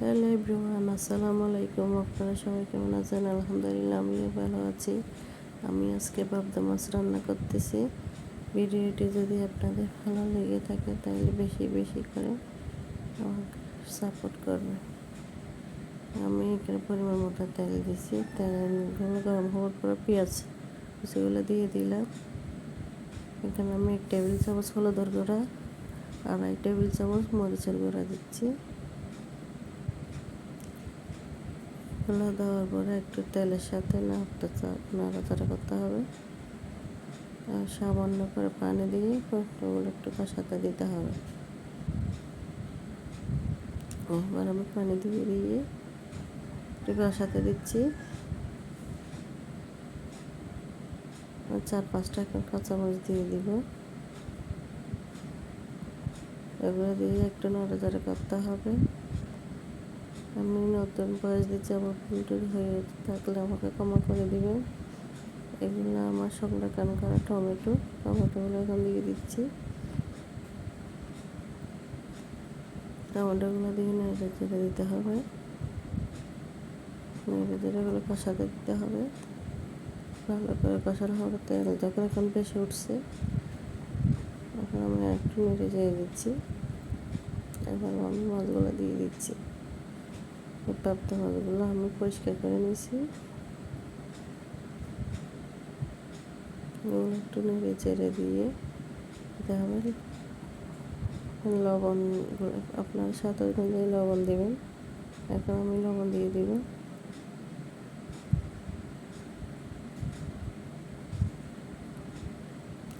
Hello everyone, আসসালামু আলাইকুম। আপনারা সবাই কেমন আছেন? আলহামদুলিল্লাহ, আমিও ভালো আছি। আমি আজকে পাবদা মাছ রান্না করতেছি। ভিডিওটি যদি আপনাদের ভালো লেগে থাকে, তাহলে বেশি বেশি করে আমাকে সাপোর্ট করবে আমি এখানে পরিমাণ মতো তেল দিছি। তেলগুলো গরম হওয়ার পর পেঁয়াজ সেগুলো দিয়ে দিলাম। এখানে আমি এক টেবিল চামচ হলুদের গুঁড়া, আড়াই টেবিল চামচ মরিচের গুঁড়া দিচ্ছি। হলুদ দেওয়ার পরে একটু তেলের সাথে নাড়াটা নাড়াচাড়া করতে হবে। আর সামান্য করে পানি দিয়ে ওগুলো একটু কষাতে দিতে হবে। এবার আমি পানি দিয়ে দিয়ে একটু কষাতে দিচ্ছি। চার পাঁচটা কাঁচামরিচ দিয়ে দিব। এগুলো দিয়ে একটু নড়াচড়া করতে হবে। আমি নতুন বয়স দিচ্ছি আমার ভুল হয়ে থাকলে আমাকে ক্ষমা করে দিবেন। এগুলো আমার সংরক্ষণ করা টমেটো। টমেটোগুলো এখন দিয়ে দিচ্ছি। টমেটোগুলো দিয়ে নেড়ে চেড়ে দিতে হবে। নেড়ে চেড়ে এগুলো কষাতে দিতে হবে। ভালো করে কষানো হবে। তেল যখন এখন বেশি উঠছে, এখন আমি একটু নেড়ে চেড়ে দিচ্ছি। এবার আমি মাছগুলো দিয়ে দিচ্ছি। পাবদা মাছগুলো আমি পরিষ্কার করে নিয়েছি। একটু নেড়ে চেড়ে দিয়ে দিতে হবে। লবণ আপনার স্বাদ অনুযায়ী লবণ দেবেন। এখন আমি লবণ দিয়ে দিব।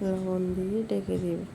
লবণ দিয়ে ডেকে দিবেন